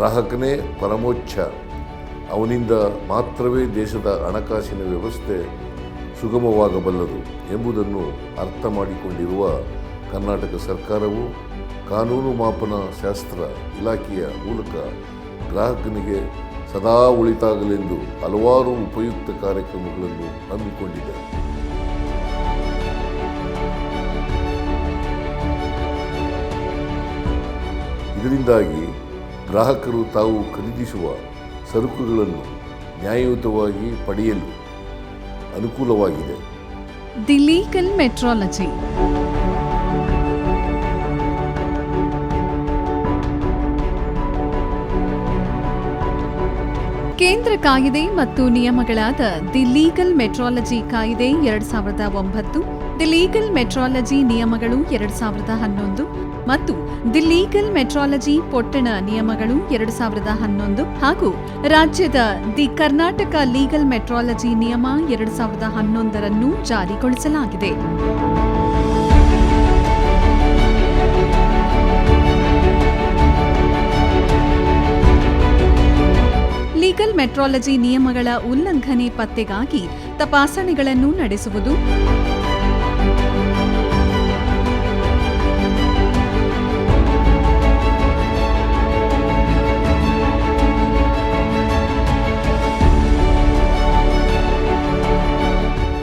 ಗ್ರಾಹಕನೇ ಪರಮೋಚ್ಚ ಅವನಿಂದ ಮಾತ್ರವೇ ದೇಶದ ಹಣಕಾಸಿನ ವ್ಯವಸ್ಥೆ ಸುಗಮವಾಗಬಲ್ಲದು ಎಂಬುದನ್ನು ಅರ್ಥ ಮಾಡಿಕೊಂಡಿರುವ ಕರ್ನಾಟಕ ಸರ್ಕಾರವು ಕಾನೂನು ಮಾಪನ ಶಾಸ್ತ್ರ ಇಲಾಖೆಯ ಮೂಲಕ ಗ್ರಾಹಕನಿಗೆ ಸದಾ ಉಳಿತಾಗಲೆಂದು ಹಲವಾರು ಉಪಯುಕ್ತ ಕಾರ್ಯಕ್ರಮಗಳನ್ನು ಹಮ್ಮಿಕೊಂಡಿದೆ. ಇದರಿಂದಾಗಿ ಗ್ರಾಹಕರು ತಾವು ಖರೀದಿಸುವ ಸರಕುಗಳನ್ನು ನ್ಯಾಯಯುತವಾಗಿ ಪಡೆಯಲು ಅನುಕೂಲವಾಗಿದೆ. The legal metrology. ಕೇಂದ್ರ ಕಾಯಿದೆ ಮತ್ತು ನಿಯಮಗಳಾದ ದಿ ಲೀಗಲ್ ಮೆಟ್ರಾಲಜಿ ಕಾಯಿದೆ ಎರಡ್ ಸಾವಿರದ ಒಂಬತ್ತು ದಿ ಲೀಗಲ್ ಮೆಟ್ರಾಲಜಿ ನಿಯಮಗಳು ಎರಡ್ ಸಾವಿರದ ಹನ್ನೊಂದು ಮತ್ತು ದಿ ಲೀಗಲ್ ಮೆಟ್ರಾಲಜಿ ಪೊಟ್ಟಣ ನಿಯಮಗಳು ಎರಡು ಸಾವಿರದ ಹನ್ನೊಂದು ಹಾಗೂ ರಾಜ್ಯದ ದಿ ಕರ್ನಾಟಕ ಲೀಗಲ್ ಮೆಟ್ರಾಲಜಿ ನಿಯಮ ಎರಡು ಸಾವಿರದ ಹನ್ನೊಂದರನ್ನು ಜಾರಿಗೊಳಿಸಲಾಗಿದೆ. ಲೀಗಲ್ ಮೆಟ್ರಾಲಜಿ ನಿಯಮಗಳ ಉಲ್ಲಂಘನೆ ಪತ್ತೆಗಾಗಿ ತಪಾಸಣೆಗಳನ್ನು ನಡೆಸುವುದು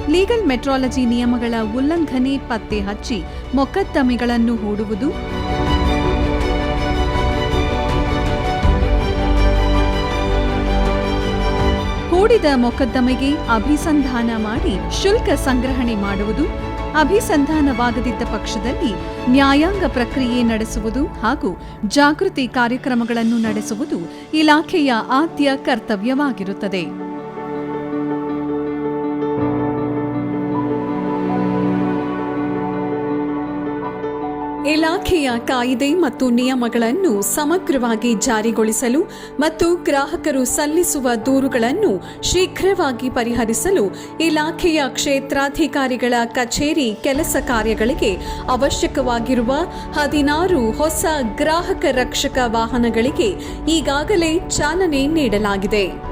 ಲೀಗಲ್ ಮೆಟ್ರಾಲಜಿ ನಿಯಮಗಳ ಉಲ್ಲಂಘನೆ ಪತ್ತೆ ಹಚ್ಚಿ ಮೊಕದ್ದಮೆಗಳನ್ನು ಹೂಡುವುದು. ಹೂಡಿದ ಮೊಕದ್ದಮೆಗೆ ಅಭಿಸಂಧಾನ ಮಾಡಿ ಶುಲ್ಕ ಸಂಗ್ರಹಣೆ ಮಾಡುವುದು, ಅಭಿಸಂಧಾನವಾಗದಿದ್ದ ಪಕ್ಷದಲ್ಲಿ ನ್ಯಾಯಾಂಗ ಪ್ರಕ್ರಿಯೆ ನಡೆಸುವುದು ಹಾಗೂ ಜಾಗೃತಿ ಕಾರ್ಯಕ್ರಮಗಳನ್ನು ನಡೆಸುವುದು ಇಲಾಖೆಯ ಆದ್ಯ ಕರ್ತವ್ಯವಾಗಿರುತ್ತದೆ. ಇಲಾಖೆಯ ಕಾಯಿದೆ ಮತ್ತು ನಿಯಮಗಳನ್ನು ಸಮಗ್ರವಾಗಿ ಜಾರಿಗೊಳಿಸಲು ಮತ್ತು ಗ್ರಾಹಕರು ಸಲ್ಲಿಸುವ ದೂರುಗಳನ್ನು ಶೀಘ್ರವಾಗಿ ಪರಿಹರಿಸಲು ಇಲಾಖೆಯ ಕ್ಷೇತ್ರಾಧಿಕಾರಿಗಳ ಕಚೇರಿ ಕೆಲಸ ಕಾರ್ಯಗಳಿಗೆ ಅವಶ್ಯಕವಾಗಿರುವ ಹದಿನಾರು ಹೊಸ ಗ್ರಾಹಕ ರಕ್ಷಕ ವಾಹನಗಳಿಗೆ ಈಗಾಗಲೇ ಚಾಲನೆ ನೀಡಲಾಗಿದೆ.